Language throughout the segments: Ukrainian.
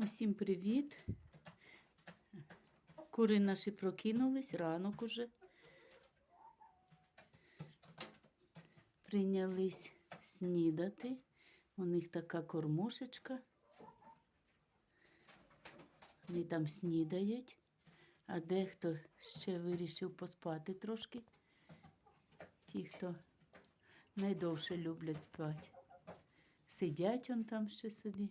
Усім привіт. Кури наші прокинулись, ранок уже. Прийнялись снідати. У них така кормушечка. Вони там снідають, а дехто ще вирішив поспати трошки. Ті, хто найдовше люблять спати. Сидять он там ще собі,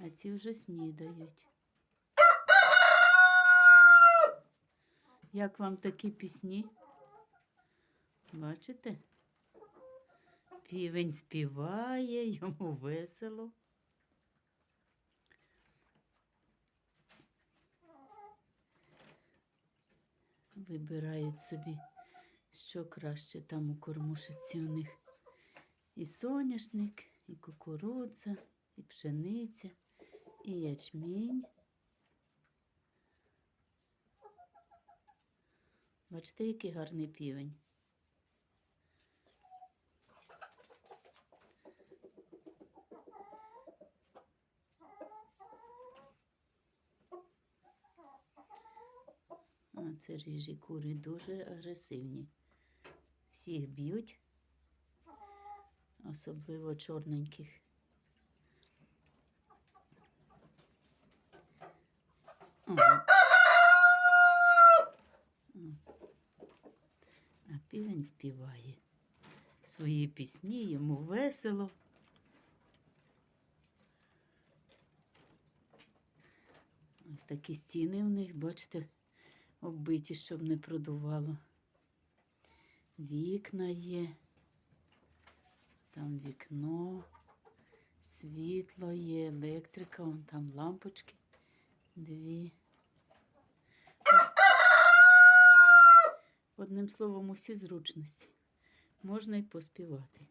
а ці вже снідають. Як вам такі пісні? Бачите? Півень співає, йому весело. Вибирають собі, що краще там у кормушиці у них. І соняшник, і кукурудза, і пшениця, і ячмінь. Бачите, який гарний півень. А це ріжі кури дуже агресивні. Всіх б'ють, особливо чорненьких. А півень співає свої пісні, йому весело. Ось такі стіни у них, бачите, оббиті, щоб не продувало. Вікна є, там вікно, світло є, електрика, вон там лампочки дві. Одним словом, усі зручності. Можна й поспівати.